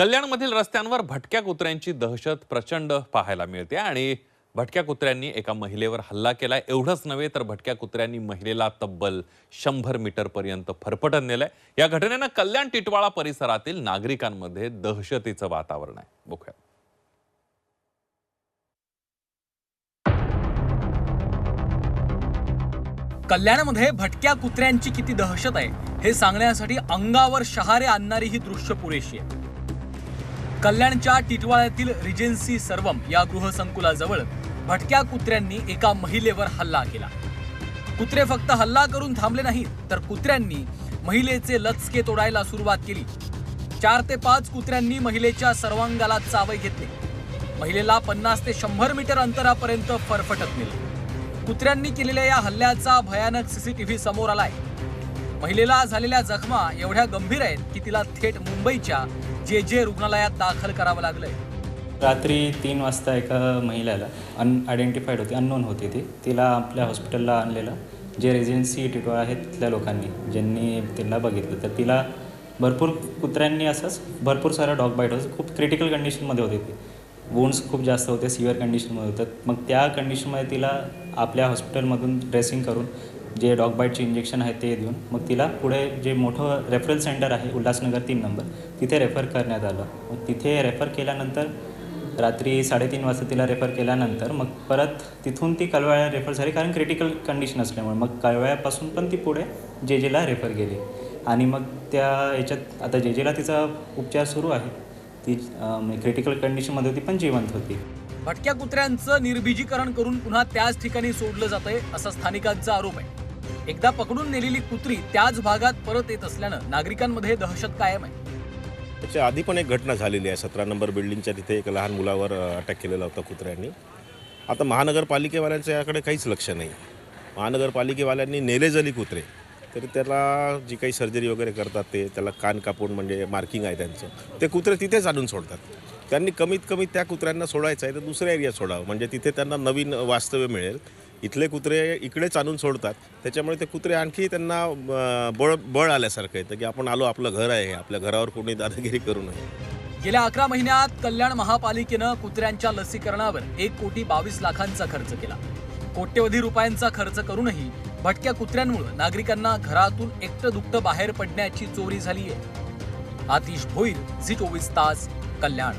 कल्याणमधील रस्त्यांवर भटक्या कुत्र्यांची दहशत प्रचंड पाहायला मिळते आणि भटक्या कुत्र्यांनी एका महिलेवर हल्ला केला एवढंच नव्हे तर भटक्या कुत्र्यांनी महिलेला तब्बल शंभर मीटर पर्यंत फरफटत नेलंय. या घटनेनं कल्याण टिटवाळा परिसरातील नागरिकांमध्ये दहशतीचं वातावरण आहे. बघूया. कल्याणमध्ये भटक्या कुत्र्यांची किती दहशत आहे हे सांगण्यासाठी अंगावर शहारे आणणारी ही दृश्य पुरेशी आहे. कल्याणच्या टिटवाळ्यातील रिजेन्सी सर्वम या गृहसंकुलाजवळ भटक्या कुत्र्यांनी एका महिलेवर हल्ला केला. कुत्रे फक्त हल्ला करून थांबले नाहीत तर कुत्र्यांनी महिलेचे लचके तोडायला सुरुवात केली. चार ते पाच कुत्र्यांनी महिलेच्या सर्वांगाला चावे घेतले. महिलेला पन्नास ते शंभर मीटर अंतरापर्यंत फरफटत नेले. कुत्र्यांनी केलेल्या या हल्ल्याचा भयानक सीसीटीव्ही समोर आलाय. महिलेला झालेल्या जखमा एवढ्या गंभीर आहेत की तिला थेट मुंबईच्या जे जे रुग्णालयात दाखल करावं लागलंय. रात्री तीन वाजता एका महिलेला अनआयडेंटिफाईड होती अननोन होती ती. तिला आपल्या हॉस्पिटलला आणलेलं. जे रेजिडेन्सी टिटवाळा आहेत तिथल्या लोकांनी ज्यांनी तिला बघितलं. तर तिला भरपूर कुत्र्यांनी असंच भरपूर सारा डॉग बाईट होतं. खूप क्रिटिकल कंडिशनमध्ये होती ती. वुंड्स खूप जास्त होते सिव्हिअर कंडिशनमध्ये होतं. मग त्या कंडिशनमध्ये तिला आपल्या हॉस्पिटलमधून ड्रेसिंग करून जे डॉग बाईटचे इंजेक्शन आहे ते देऊन मग तिला पुढे जे मोठं रेफरल सेंटर आहे उल्हासनगर तीन नंबर तिथे रेफर करण्यात आलं. मग तिथे रेफर केल्यानंतर रात्री साडेतीन वाजता तिला रेफर केल्यानंतर मग परत तिथून ती कळव्याला रेफर झाली कारण क्रिटिकल कंडिशन असल्यामुळे. मग कळव्यापासून पण ती पुढे जे जेला रेफर गेली. आणि मग त्या याच्यात आता जे जेला तिचा उपचार सुरू आहे. ती क्रिटिकल कंडिशनमध्ये होती पण जिवंत होती. भटक्या कुत्र्यांचं निर्बीजीकरण करून पुन्हा त्याच ठिकाणी सोडलं जातंय असा स्थानिकांचा आरोप आहे. एकदा पकडून नेलेली कुत्री त्याच भागात परत येत असल्यानं नागरिकांमध्ये दहशत कायम आहे. त्याच्या आधी पण एक घटना झालेली आहे. सतरा नंबर बिल्डिंगच्या तिथे एक लहान मुलावर अटॅक केलेला होता कुत्र्यांनी. आता महानगरपालिकेवाल्यांच्या याकडे काहीच लक्ष नाही. महानगरपालिकेवाल्यांनी नेले जरी कुत्रे तरी त्याला जी काही सर्जरी वगैरे करतात ते त्याला कान कापून म्हणजे मार्किंग आहे त्यांचं ते कुत्रे तिथेच आणून सोडतात. त्यांनी कमीत कमी त्या कुत्र्यांना सोडायचं आहे तर दुसऱ्या एरियात सोडावं. म्हणजे तिथे त्यांना नवीन वास्तव्य मिळेल. इथले कुत्रे इकडेच आणून सोडतात. त्याच्यामुळे ते कुत्रे आणखी त्यांना बळ बळ आल्यासारखं येतं की आपण आलो आपलं घर आहे आपल्या घरावर कोणी दादागिरी करू नये. गेल्या अकरा महिन्यात कल्याण महापालिकेनं कुत्र्यांच्या लसीकरणावर एक कोटी बावीस लाखांचा खर्च केला. कोट्यवधी रुपयांचा खर्च करूनही भटक्या कुत्र्यांमुळे नागरिकांना घरातून एकटं दुकटं बाहेर पडण्याची चोरी झाली आहे आतिश भोईर झी चोवीस तास कल्याण.